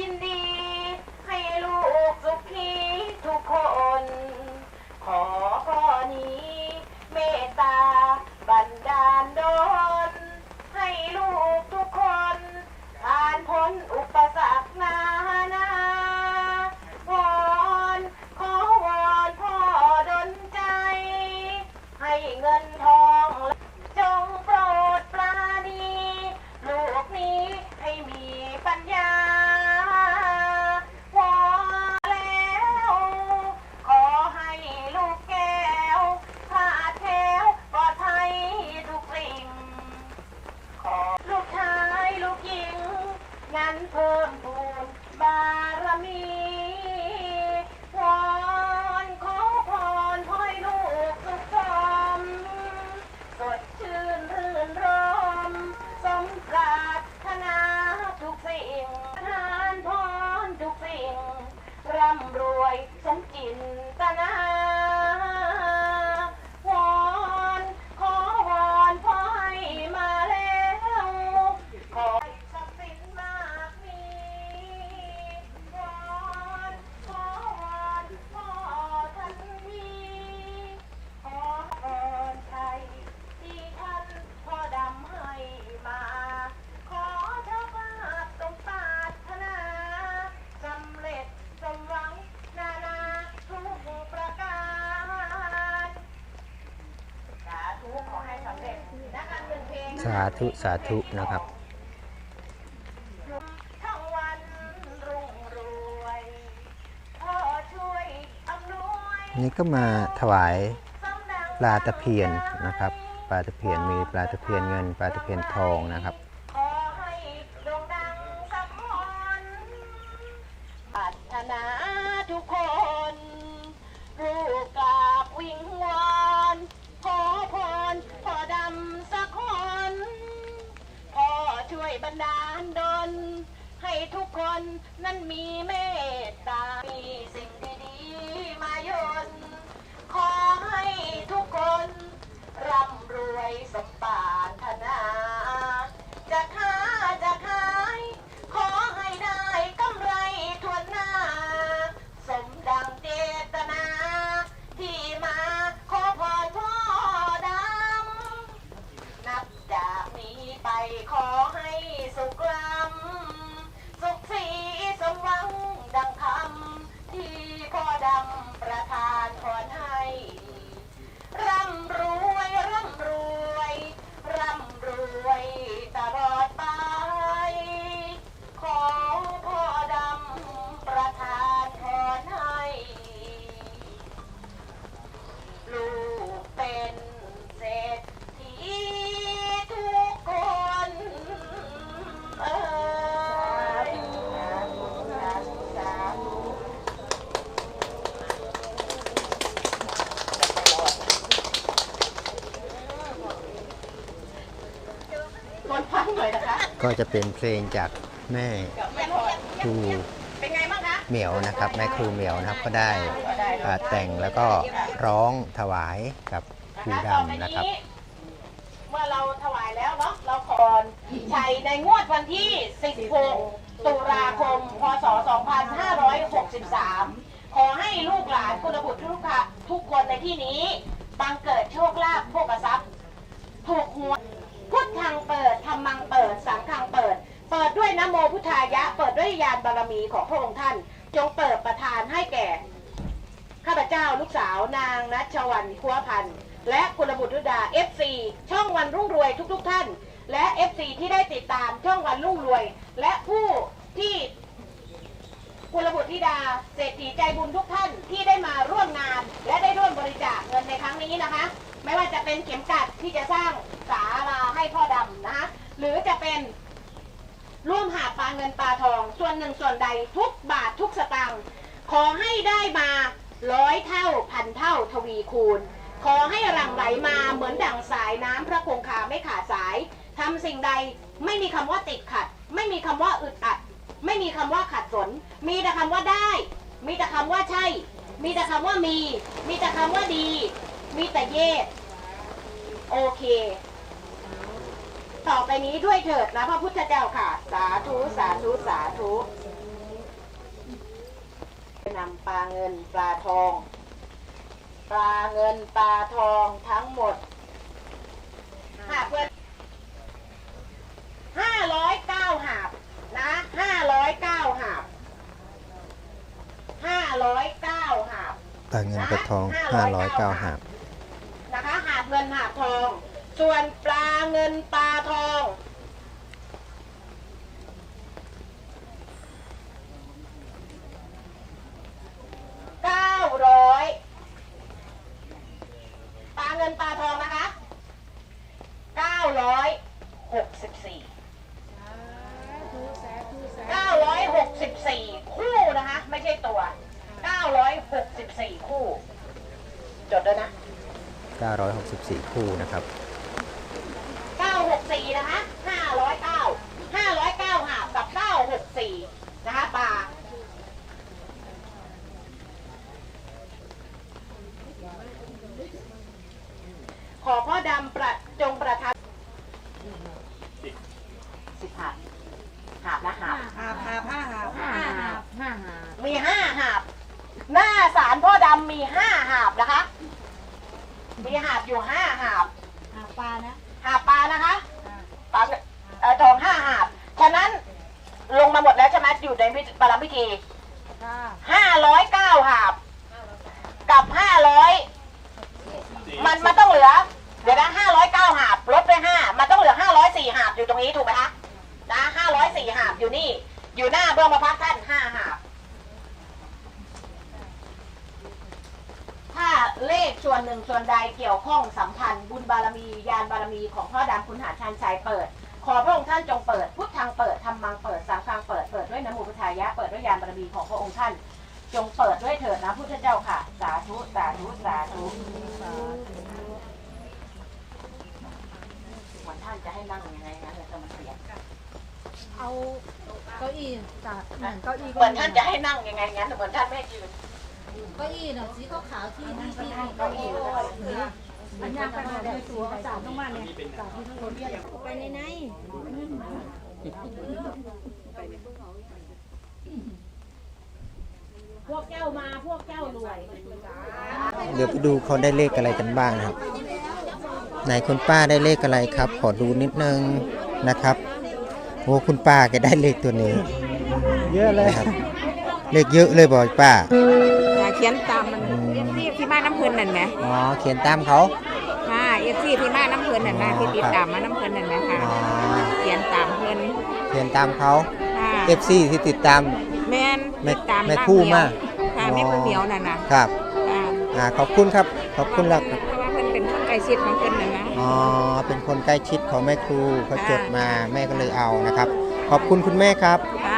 ยินดีาธุสาธุนะครับนี่ก็มาถวายปลาตะเพียนนะครับ ปลาตะเพียนมีปลาตะเพียนเงิน ปลาตะเพียนทองนะครับ คนฟังหน่อยนะคะก็จะเป็นเพลงจากแม่กับแม่พรครูเป็นไงบ้างคะเหมียวนะครับแม่ครูเหมียวนะครับก็ได้อ่าแต่งแล้วก็ร้องถวายกับครูดำนะครับ เมื่อเราถวายแล้วเนาะเราขอชัยในงวดวันที่ 16 ตุลาคม พศ 2563 ขอให้ลูกหลานกุลบุตรทุกค่ะทุกคนในที่นี้ บังเกิดโชคลาภโภคทรัพย์ ถูกหวย พุทธังเปิดธรรมังเปิด สังฆังเปิด เปิดด้วยนะโมพุทธายะ เปิดด้วยญาณบารมีของพระองค์ท่าน จงเปิดประทานให้แก่ ข้าพเจ้าลูกสาวนางนัชวันพัวพันธ์และกุลบุตรธิดา FC ช่องวันรุ่งรวยทุกๆทท่าน และ FC ที่ได้ติดตามช่องวันรุ่งรวย และผู้ที่กุลบุตรธิดาเศรษฐีใจบุญทุกท่านที่ได้มาร่วมงาน และได้ร่วมบริจาคเงินในครั้งนี้นะคะ ไม่ว่าจะเป็นเข็มกลัดที่จะสร้าง ศาลาให้พ่อดำนะคะหรือจะเป็นร่วมหาปลาเงินปลาทอง ส่วนหนึ่งส่วนใดทุกบาททุกสตางค์ขอให้ได้มาร้อยเท่าพันเท่าทวีคูณ ขอให้หลั่งไหลมาเหมือนดั่งสายน้ำพระคงคาไม่ขาดสายทำสิ่งใดไม่มีคำว่าติดขัด ไม่มีคำว่าอึดอัด ไม่มีคำว่าขัดสน มีแต่คำว่าได้ มีแต่คำว่าใช่ มีแต่คำว่ามี มีแต่คำว่าดี มีแต่เย่โอเค ต่อไปนี้ด้วยเถิดนะพระพุทธเจ้าค่ะ สาธุ สาธุ สาธุปลาเงินปลาทอง ปลาเงินปลาทองทั้งหมดหาบเพื่อนห้าร้อยเก้าหาบนะห้าร้อยเก้าหาบห้าร้อยเก้าหาบปลาเงินปลาทอง509หาบนะคะหาบเงินหาบทอง ส่วนปลาเงินปลาทอง เก้าร้อย ปลาเงินปลาทองนะคะ เก้าร้อยหกสิบสี่เก้าร้อยหกสิบสี่คู่นะคะ ไม่ใช่ตัว เก้าร้อยหกสิบสี่คู่ จดด้วยนะ 964 คู่นะครับ 964นะคะ509 509หาบกับ964นะคะปลาขอพ่อดำประจงประทับสิบหาบหาบนะหาบหาบหาบห้าหาบห้าหาบห้าหาบมีห้าหาบ หน้าสารพ่อดำมีห้าหาบนะคะ มีหาบอยู่ห้าหาบหาบปลานะหาบปลา นะคะปลาเอ่อทองห้าหาบฉะนั้นลงมาหมดแล้วใช่ไหมอยู่ในพิธีประรำพิธีค่ะห้าร้อยเก้าหาบกับห้าร้อยมันมันต้องเหลือเดี๋ยวนะห้าร้อยเก้าหาบลดไปห้ามันต้องเหลือห้าร้อยสี่หาบอยู่ตรงนี้ถูกไหมคะนะห้าร้อยสี่หาบอยู่นี่ อยู่หน้าเบื้องพระพักตร์ท่านห้าหาบ ถ้า เลขส่วนหนึ่งส่วนใดเกี่ยวข้องสัมพันธ์ บุญบารมียานบารมีของพ่อดำคุณหาชันชัยเปิด ขอพระองค์ท่านจงเปิดพุทธังเปิดธรรมังเปิดสังฆังเปิดเปิดด้วยนโมพุทธายะเปิดด้วยยานบารมีของพระองค์ท่าน จงเปิดด้วยเถิดนะพุทธเจ้าค่ะ สาธุสาธุสาธุเหมือนท่านจะให้นั่งยังไงนะแต่มันเสียงเอาเก้าอี้จัดเหมือนเก้าอี้เหมือนท่านจะให้นั่งยังไงงั้นเหมือนท่านไม่ให้ยืนเก้าอี้น่ะสีขาวๆที่ที่ที่เก้าอี้เลยอันนี้ไปมาได้ตัวสามต้องมาเนี่ยสามที่ทั้งหมดไปในในพวกเจ้ามาพวกเจ้ารวยเดี๋ยวไปดูเขาได้เลขอะไรกันบ้างนะครับ ไหนคุณป้าได้เลขอะไรครับ ขอดูนิดนึงนะครับโอ้คุณป้าแกได้เลขตัวนี้ เยอะเลยครับ เลขเยอะเลยบอกป้า เขียนตามมันเอฟซีที่มาน้ำเพลินนั่นไหมอ๋อเขียนตามเขา ค่ะเอฟซีที่มาน้ำเพลินนั่นนะที่ติดตามมาน้ำเพลินนั่นไหมค่ะอ๋อเขียนตามเพลินเขียนตามเขา ค่ะ FC ที่ติดตาม แมนแม่ติดตามแม่ลคู่เหนียวมาก ค่ะอ๋อแม่คู่เหนียวนั่นนะครับค่ะอ่าขอบคุณครับขอบคุณแล้วครับเพราะว่าเพิ่นเป็นคนใกล้ชิดของเพิ่นนั่นนะ อ๋อเป็นคนใกล้ชิดของแม่ครูเขาจดมาแม่ก็เลยเอานะครับ ขอบคุณคุณแม่ครับ ค่ะ